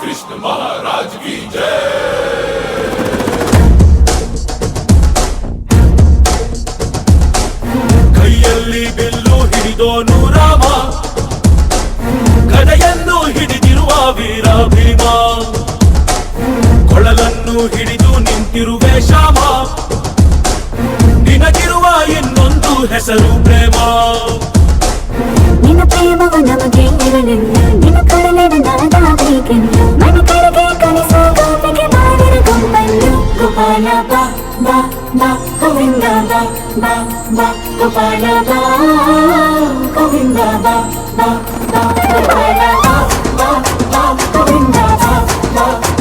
ಕೃಷ್ಣ ಮಹಾರಾಜ್ ಕಿ ಜಯ ಕೈಯಲ್ಲಿ ಬಿಲ್ಲು ಹಿಡಿದೋನು ರಾಮ ಕಡೆಯನ್ನು ಹಿಡಿದಿರುವ ವೀರ ಭೀಮ. ಕೊಳಲನ್ನು ಹಿಡಿದು ನಿಂತಿರುವೆ ಶಾಮ ನಿನಗಿರುವ ಇನ್ನೊಂದು ಹೆಸರು ಪ್ರೇಮ. ನಿನ್ನ ಪ್ರೇಮವ ನಮಗೆ ಇರಲಿ. ಬಾ ಬಾ ಬಾ ಬಾ ಬಾ ಬಾ ಬಾ ಬಾ ಬಾ ಬಾ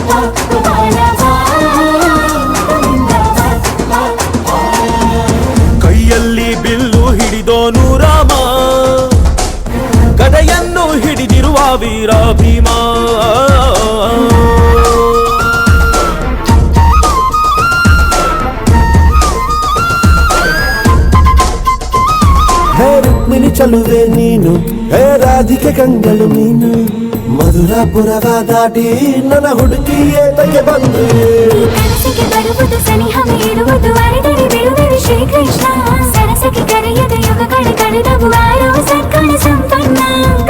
ಬಾ ಬಾ ಬಾ ಕೈಯಲ್ಲಿ ಬಿಲ್ಲು ಹಿಡಿದೋನು ರಾಮ. ಗದೆಯನ್ನು ಹಿಡಿದಿರುವ ವೀರ ಭೀಮ ಚಲುವೆ ನೀನು ಹೇ ರಾಧಿಕೆ ಕಂಗಳು ನೀನು ಮಧುರಾಪುರವ ದಾಟಿ ನನ್ನ ಹುಡುಕಿ ಏತಕ್ಕೆ ಬಂದು ಕನಸಿಗೆ ಬರುವುದು ಸನಿಹವೇ ಇರುವುದು ಅರೆದರೆ ಬಿಡುವುದು ಶ್ರೀಕೃಷ್ಣ ಸರಸಕ್ಕೆ ಕರೆಯದ ಯುಗಗಳ ಕಳೆದವು ಆರೋ ಸತ್ಕಳ ಸಂಪನ್ನ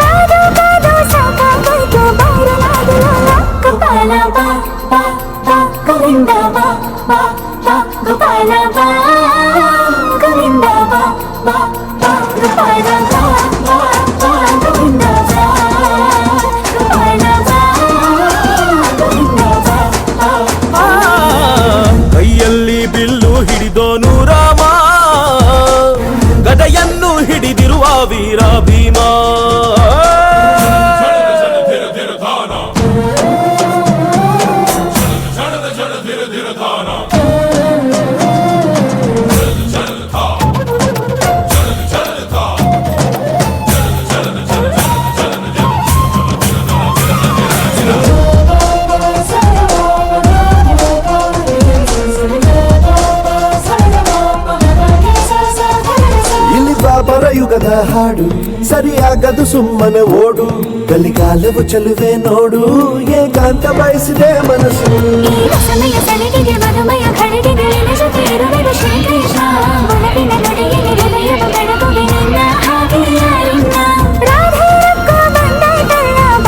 ಕಾದು ಕಾದು ಸಾಕಾಗೋಯ್ತು ಬಾರಲಾಗಲ್ಲ ಗೋಪಾಲ ಬಾ ಬಾ ಬಾ ಗೋವಿಂದ ಬಾ ಬಾ ಬಾ ಗೋಪಾಲ ಬಾ ಗೋವಿಂದ ಬಾ ಬಾ ಹಿಡಿದಿರುವ ವೀರ ಇಲ್ಲಿ ಬಾಬರ ಯುಗದ ಹಾಡು ಸರಿಯಾಗದು ಸುಮ್ಮನೆ ಓಡು. ಕಲಿಕಾಲವು ಚಲುವೆ ನೋಡು ಏಕಾಂತ ಬಯಸಿದೆ ಮನಸ್ಸು.